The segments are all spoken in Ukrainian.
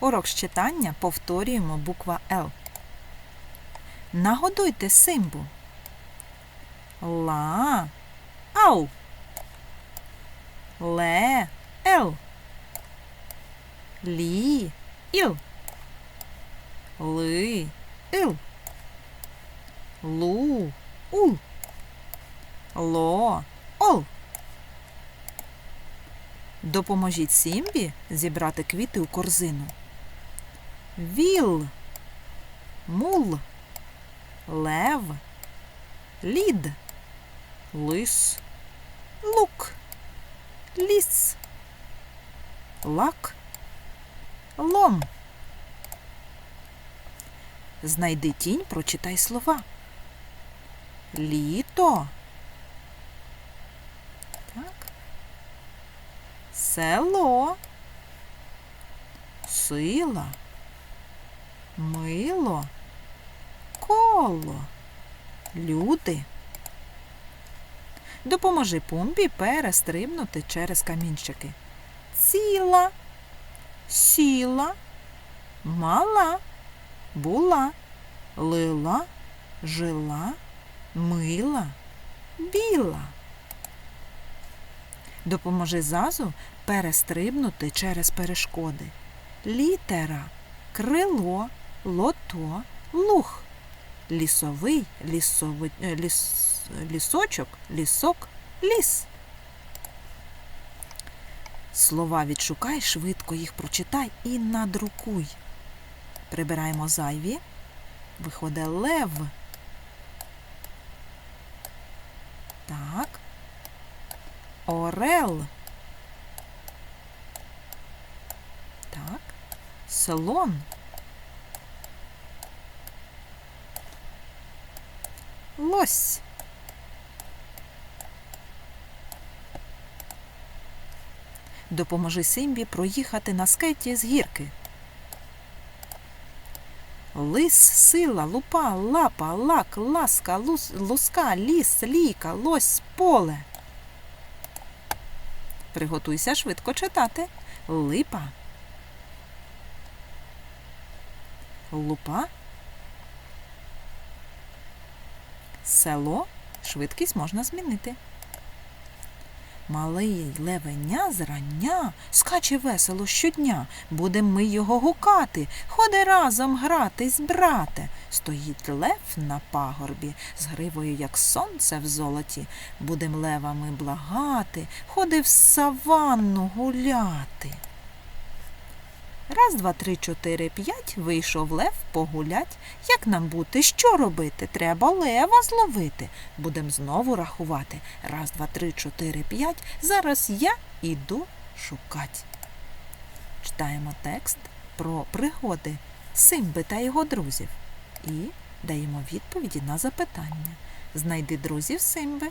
Урок з читання повторюємо буква Л. Нагодуйте симбу. Ла. Ау. Ле. Ел. Лі. Іл. Ли. Ил. Лу. Ул. Ло. Ол. Допоможіть Сімбі зібрати квіти у корзину. Віл. Мул. Лев. Лід. Лис. Лук. Ліс. Лак. Лом. Знайди тінь, прочитай слова. Літо. Так. Село. Сила. Мило. Коло. Люди. Допоможи пумбі перестрибнути через камінчики. Ціла, сіла, мала, була, лила, жила, мила, біла. Допоможи зазу перестрибнути через перешкоди. Літера, крило, лото, луг. Лісовий, лісовий, е, ліс, лісочок, лісок, ліс. Слова відшукай, швидко їх прочитай і надрукуй. Прибираємо зайві. Виходить лев. Так. Орел. Так. Слон. Лось. Допоможи Симбі проїхати на скейті з гірки. Лис, сила, лупа, лапа, лак, ласка, лус, луска, ліс, ліка, лось, поле. Приготуйся швидко читати. Липа. Лупа. Село. Швидкість можна змінити. Малий левеня зрання скаче весело щодня. Будем ми його гукати. Ходи разом гратись, брате. Стоїть лев на пагорбі, з гривою, як сонце в золоті. Будем левами благати, ходи в саванну гуляти. Раз, два, три, чотири, п'ять. Вийшов лев погулять. Як нам бути? Що робити? Треба лева зловити. Будем знову рахувати. Раз, два, три, чотири, п'ять. Зараз я іду шукать. Читаємо текст про пригоди Симби та його друзів. І даємо відповіді на запитання. Знайди друзів Симби.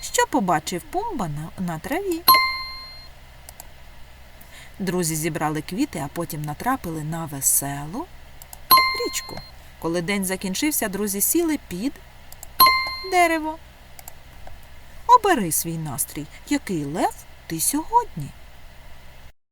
Що побачив Пумба на, на траві? Друзі зібрали квіти, а потім натрапили на веселу річку. Коли день закінчився, друзі сіли під дерево. Обери свій настрій, який лев ти сьогодні.